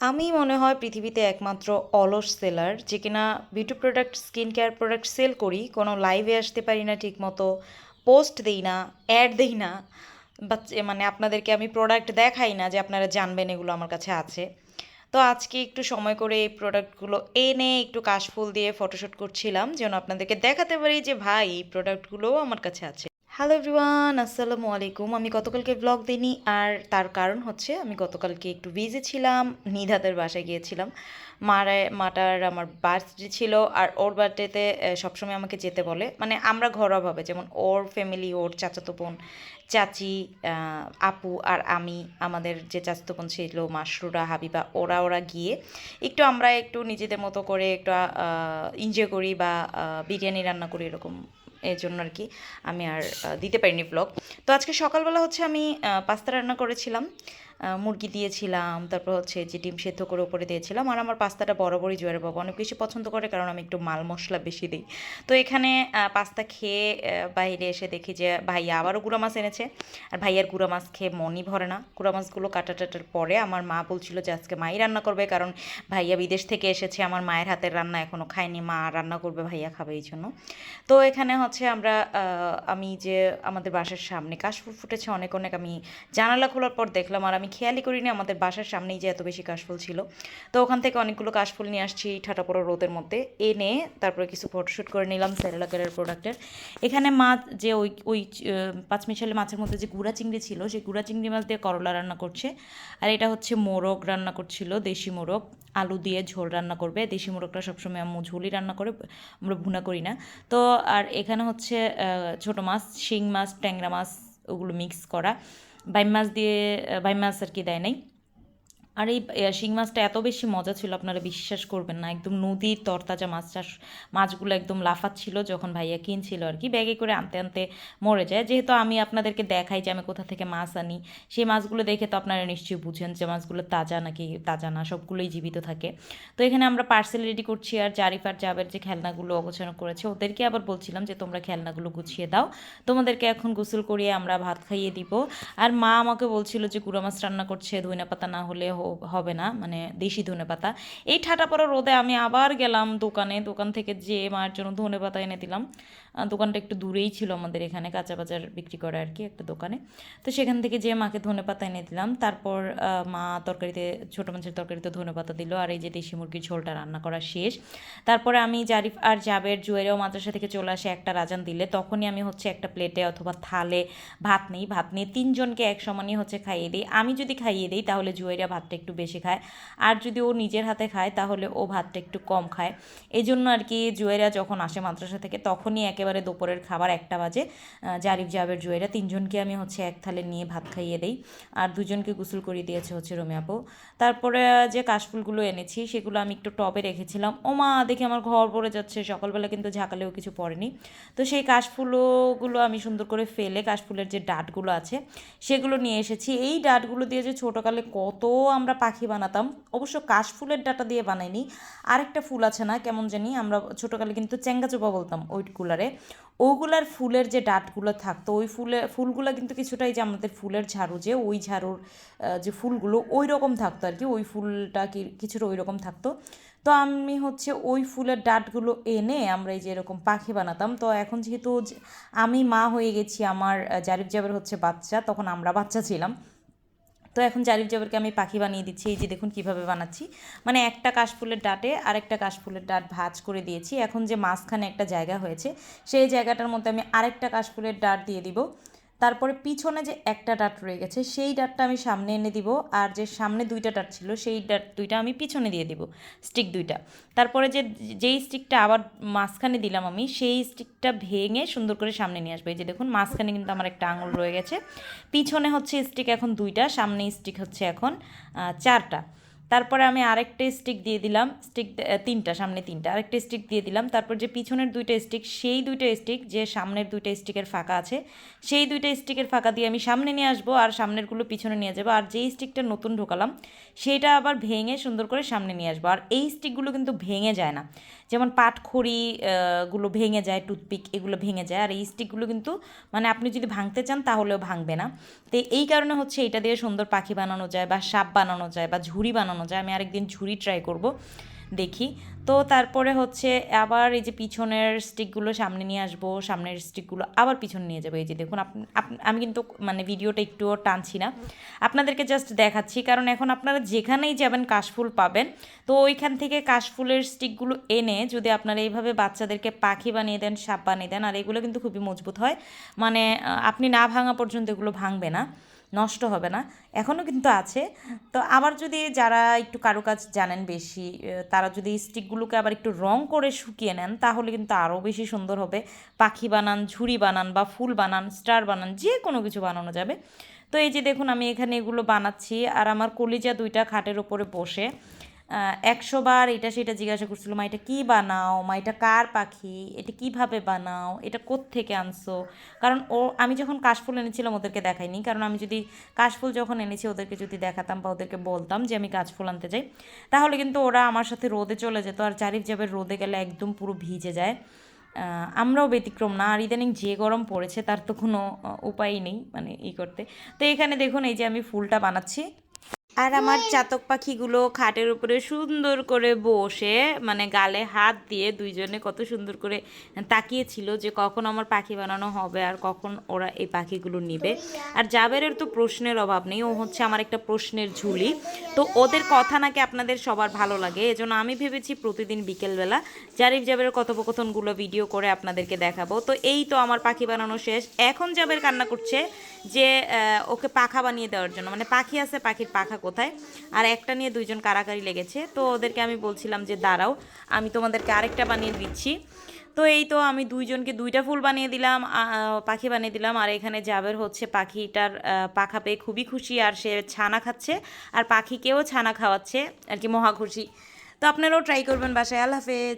আমি মনে হয় পৃথিবীতে একমাত্র অলস সেলার, যে কিনা beauty product skin care product sale করি, কোনো লাইভে আসতে পারি না ঠিকমতো, পোস্ট দিই না, অ্যাড দিই না মানে আপনাদেরকে আমি প্রোডাক্ট দেখাই না যে আপনারা জানবেন এগুলো আমার কাছে আছে। তো আজকে একটু সময় করে এই প্রোডাক্টগুলো এনে একটু কাশফুল দিয়ে ফটোশ্যুট করছিলাম, যেন আপনাদেরকে দেখাতে পারি যে, ভাই, এই প্রোডাক্টগুলোও আমার কাছে আছে। হ্যালো এভরিওয়ান আসসালামু আলাইকুম। আমি গতকালকে ব্লগ দিইনি, আর তার কারণ হচ্ছে আমি গতকালকে একটু বিজি ছিলাম নিধাদের বাসায় গিয়েছিলাম। মার, মাটার আমার বার্থডে ছিল, আর ওর বার্থডেতে সবসময় আমাকে যেতে বলে। মানে আমরা ঘরোয়াভাবে যেমন ওর ফ্যামিলি ওর চাচাতো বোন, চাচি আপু, আর আমি, আমাদের যে চাচাতো বোন ছিল, মাসরুরা, হাবিবা, ওরা ওরা গিয়ে একটু আমরা একটু নিজেদের মতো করে একটু এনজয় করি বা বিরিয়ানি রান্না করি, এরকম এর জন্য আর কি আমি আর দিতে পারিনি ব্লগ তো আজকে সকালবেলা হচ্ছে আমি পাস্তা রান্না করেছিলাম। মুরগি দিয়েছিলাম, তারপর হচ্ছে যে ডিম সেদ্ধ করে উপরে দিয়েছিলাম, আর আমার পাস্তাটা বরাবরই জোয়ার বাবা। অনেক বেশি পছন্দ করে, কারণ আমি একটু মাল মশলা বেশি দিই। তো এখানে পাস্তা খেয়ে বাইরে এসে দেখি যে ভাইয়া আবারও গুঁড়া মাছ এনেছে, আর ভাইয়ার গুঁড়া মাছ খেয়ে মনই ভরে না। গুঁড়া মাছগুলো কাটা টাটার পরে আমার মা বলছিল যে আজকে মাই রান্না করবে, কারণ ভাইয়া বিদেশ থেকে এসেছে, আমার মায়ের হাতের রান্না এখনও খায়নি, মা রান্না করবে, ভাইয়া খাবে এই জন্য। তো এখানে হচ্ছে আমরা আমি যে আমাদের বাসার সামনে কাশফুল ফুটেছে, অনেক অনেক আমি জানালা খোলার পর দেখলাম, আর আমি খেয়ালই করিনি, আমাদের বাসার সামনেই যে এত বেশি কাশফুল ছিল। তো ওখান থেকে অনেকগুলো কাশফুল নিয়ে আসছি ঠাটা পড়ো রোদের মধ্যে। এনে তারপরে কিছু ফটোশ্যুট করে নিলাম সেরেলাকারের প্রোডাক্টের এখানে মাছ যে ওই ওই পাঁচমিশালি মাছের মধ্যে যে গুঁড়া চিংড়ি ছিল, সেই গুঁড়া চিংড়ি মাছ দিয়ে করলা রান্না করছে। আর এটা হচ্ছে মোরগ রান্না করছিল, দেশি মোরগ। আলু দিয়ে ঝোল রান্না করবে। দেশি মোরগটা সবসময় আম্মু ঝোলই রান্না করে, আমরা ভুনা করি না। তো আর এখানে হচ্ছে ছোট মাছ, শিং মাছ, ট্যাংরা মাছ, ওগুলো মিক্স করা। বাইম মাছ দিয়ে বাইম মাছ আর কি দেয় নাই আর এই শিং মাছটা এত বেশি মজা ছিল, আপনারা বিশ্বাস করবেন না। একদম নদীর তরতাজা মাছ চাষ, মাছগুলো একদম লাফাচ্ছিল যখন ভাইয়া কিনছিল আর কি। ব্যাগে করে আনতে আনতে মরে যায়। যেহেতু আমি আপনাদেরকে দেখাই যে আমি কোথা থেকে মাছ আনি, সেই মাছগুলো দেখে তো আপনারা নিশ্চয়ই বুঝেন যে মাছগুলো তাজা নাকি তাজা না, সবগুলোই জীবিত থাকে। তো এখানে আমরা পার্সেল রেডি করছি আর জারিফ আর জাবের যে খেলনাগুলো অগোছানো করেছে, ওদেরকে আবার বলছিলাম যে তোমরা খেলনাগুলো গুছিয়ে দাও। তোমাদেরকে এখন গোসল করিয়ে আমরা ভাত খাইয়ে দিব। আর মা আমাকে বলছিল যে গুঁড়া মাছ রান্না করছে ধনে পাতা না হলে হবে না মানে দেশি ধনে পাতা। এই ঠাটা পড়া রোদে আমি আবার গেলাম দোকানে, দোকান থেকে যেয়ে মায়ের জন্য ধনে পাতা এনে দিলাম। দোকানটা একটু দূরেই ছিল আমাদের এখানে, কাঁচা বাজার বিক্রি করে আর কি একটা দোকানে। তো সেখান থেকে যে মাকে ধনে পাতা এনে দিলাম। তারপর মা তরকারিতে, ছোটো মাছের তরকারিতে ধনে পাতা দিল আর এই যে দেশি মুরগির ঝোলটা রান্না করা শেষ। তারপরে আমি জারিফ আর জাবের জুয়েরাও মাদ্রাসা থেকে চলে আসে একটা রাজান দিলে। তখনই আমি হচ্ছে একটা প্লেটে অথবা থালে ভাত নেই। ভাত নিয়ে তিনজনকে এক সমানই হচ্ছে খাইয়ে দিই। আমি যদি খাইয়ে দিই তাহলে জুয়েরা ভাতটা একটু বেশি খায়। আর যদি ও নিজের হাতে খায় তাহলে ও ভাতটা একটু কম খায়। এই জন্য আর কি জুয়েরা যখন আসে মাদ্রাসা থেকে তখনই একেবারে দুপুরের খাবার, একটা বাজে। জারিফ জাবের জুয়েরা, তিনজনকে আমি হচ্ছে এক থালে নিয়ে ভাত খাইয়ে দিই। আর দুজনকে গোসল করিয়ে দিয়েছে হচ্ছে রমি আপু। তারপরে যে কাশফুলগুলো এনেছি, সেগুলো আমি একটু টবে রেখেছিলাম। ও মা, দেখি আমার ঘর পড়ে যাচ্ছে, সকালবেলা কিন্তু ঝাঁকালেও কিছু পড়েনি। তো সেই কাশফুলগুলো আমি সুন্দর করে ফেলে, কাশফুলের যে ডাটগুলো আছে, সেগুলো নিয়ে এসেছি। এই ডাটগুলো দিয়ে যে ছোটোকালে কত আমরা পাখি বানাতাম, অবশ্য কাশফুলের ডাটা দিয়ে বানাইনি। আরেকটা ফুল আছে না, কেমন জানি আমরা ছোটোকালে কিন্তু চেঙ্গাচোপা বলতাম ওইগুলারে ওগুলার ফুলের যে ডাঁটগুলো থাকতো, ওই ফুলে, ফুলগুলো কিন্তু কিছুটাই যে আমাদের ফুলের ঝাড়ু যে, ওই ঝাড়ুর যে ফুলগুলো ওই রকম থাকতো আর কি, ওই ফুলটা কি, কিছুটা ওই রকম থাকতো। তো আমি হচ্ছে ওই ফুলের ডাঁটগুলো এনে আমরা এই যে এরকম পাখি বানাতাম। তো এখন যেহেতু আমি মা হয়ে গেছি, আমার জারিফ জাবের হচ্ছে বাচ্চা, তখন আমরা বাচ্চা ছিলাম। তো এখন জারিফ জাবরকে আমি পাখি বানিয়ে দিচ্ছি, এই যে দেখুন কীভাবে বানাচ্ছি। মানে একটা কাশফুলের ডাটে আরেকটা কাশফুলের ডাট ভাজ করে দিয়েছি। এখন যে মাঝখানে একটা জায়গা হয়েছে, সেই জায়গাটার মধ্যে আমি আরেকটা কাশফুলের ডাট দিয়ে দিব। তারপরে পিছনে যে একটা ডাট রয়ে গেছে, সেই ডাটটা আমি সামনে এনে দিব। আর যে সামনে দুইটা ডাট ছিল, সেই ডাট দুইটা আমি পিছনে দিয়ে দিব, স্টিক দুইটা। তারপরে যে, যেই স্টিকটা আবার মাঝখানে দিলাম আমি, সেই স্টিকটা ভেঙে সুন্দর করে সামনে নিয়ে আসবে। এই যে দেখুন, মাঝখানে কিন্তু আমার একটা আঙুল রয়ে গেছে। পিছনে হচ্ছে স্টিক এখন দুইটা, সামনে স্টিক হচ্ছে এখন চারটা। তারপরে আমি আরেকটা স্টিক দিয়ে দিলাম স্টিক তিনটা, সামনে তিনটা, আরেকটা স্টিক দিয়ে দিলাম। তারপর যে পিছনের দুইটা স্টিক সেই দুইটা স্টিক যে সামনের দুইটা স্টিকের ফাঁকা আছে, সেই দুইটা স্টিকের ফাঁকা দিয়ে আমি সামনে নিয়ে আসব আর সামনেরগুলো পিছনে নিয়ে যাব। আর যেই স্টিকটা নতুন ঢোকালাম, সেটা আবার ভেঙে সুন্দর করে সামনে নিয়ে আসব। আর এই স্টিকগুলো কিন্তু ভেঙে যায় না। যেমন পাটখড়ি গুলো ভেঙে যায়, টুথপিক এগুলো ভেঙে যায়, আর এই স্টিকগুলো কিন্তু মানে আপনি যদি ভাঙতে চান তাহলেও ভাঙবে না। তো এই কারণে হচ্ছে এটা দিয়ে সুন্দর পাখি বানানো যায় বা সাপ বানানো যায় বা ঝুড়ি বানানো যায়, আমি আরেকদিন ঝুড়ি ট্রাই করব। দেখি। তো তারপরে হচ্ছে আবার এই যে পিছনের স্টিকগুলো সামনে নিয়ে আসব, সামনের স্টিকগুলো আবার পিছনে নিয়ে যাব। এই যে দেখুন আমি কিন্তু মানে ভিডিওটা একটুও টানছি না। আপনাদেরকে জাস্ট দেখাচ্ছি, কারণ এখন আপনারা যেখানেই যাবেন কাশফুল পাবেন। তো ওইখান থেকে কাশফুলের স্টিকগুলো এনে যদি আপনারা এইভাবে বাচ্চাদেরকে পাখি বানিয়ে দেন, সাপ বানিয়ে দেন, আর এগুলো কিন্তু খুবই মজবুত হয়। মানে আপনি না ভাঙা পর্যন্ত এগুলো ভাঙবে না। নষ্ট হবে না, এখনও কিন্তু আছে। তো আবার যদি যারা একটু কারুকাজ জানেন বেশি তারা যদি স্টিকগুলোকে আবার একটু রং করে শুকিয়ে নেন, তাহলে কিন্তু আরও বেশি সুন্দর হবে। পাখি বানান, ঝুড়ি বানান বা ফুল বানান, স্টার বানান, যে কোনো কিছু বানানো যাবে। তো এই যে দেখুন, আমি এখানে এগুলো বানাচ্ছি, আর আমার কলিজা দুইটা খাটের ওপরে বসে। একশো বার এটা সেটা জিজ্ঞাসা করছিল, মা, এটা কী বানাও? মা, এটা কার পাখি? এটা কীভাবে বানাও? এটা থেকে আনছো? কারণ ও, আমি যখন কাশফুল এনেছিলাম ওদেরকে দেখাইনি, কারণ আমি যদি কাশফুল যখন এনেছি ওদেরকে যদি দেখাতাম বা ওদেরকে বলতাম যে আমি কাশফুল আনতে যাই তাহলে কিন্তু ওরা আমার সাথে রোদে চলে যেত আর চারিফ যাবে রোদে গেলে একদম পুরো ভিজে যায়। আমরাও ব্যতিক্রম না, আর ইদানিং যে গরম পড়েছে তার তো কোনো উপায়ই নেই মানে ই করতে। তো এখানে দেখুন এই যে আমি ফুলটা বানাচ্ছি। আর আমার চাতক পাখিগুলো খাটের উপরে সুন্দর করে বসে মানে গালে হাত দিয়ে দুইজনে কত সুন্দর করে তাকিয়েছিল যে কখন আমার পাখি বানানো হবে আর কখন ওরা এই পাখিগুলো নিবে। আর জাবেরের তো প্রশ্নের অভাব নেই ও হচ্ছে আমার একটা প্রশ্নের ঝুলি। তো ওদের কথা নাকি আপনাদের সবার ভালো লাগে এজন্য আমি ভেবেছি প্রতিদিন বিকেলবেলা জারিফ জাবের কথোপকথনগুলো ভিডিও করে আপনাদেরকে দেখাবো। তো এই তো আমার পাখি বানানো শেষ। এখন জাবের কান্না করছে যে ওকে পাখা বানিয়ে দেওয়ার জন্য মানে পাখি আছে পাখির পাখা কোথায়? আর একটা নিয়ে দুইজন কারাকারি লেগেছে। তো ওদেরকে আমি বলছিলাম যে, দাঁড়াও, আমি তোমাদেরকে আরেকটা বানিয়ে দিচ্ছি। তো এই তো আমি দুইজনকে দুইটা ফুল বানিয়ে দিলাম পাখি বানিয়ে দিলাম। আর এখানে জাবের হচ্ছে পাখিটার পাখা পেয়ে খুবই খুশি। আর সে ছানা খাচ্ছে। আর পাখিকেও ছানা খাওয়াচ্ছে। আর কি মহা খুশি তো আপনারাও ট্রাই করবেন বাসায়। আল্লাহ হাফেজ।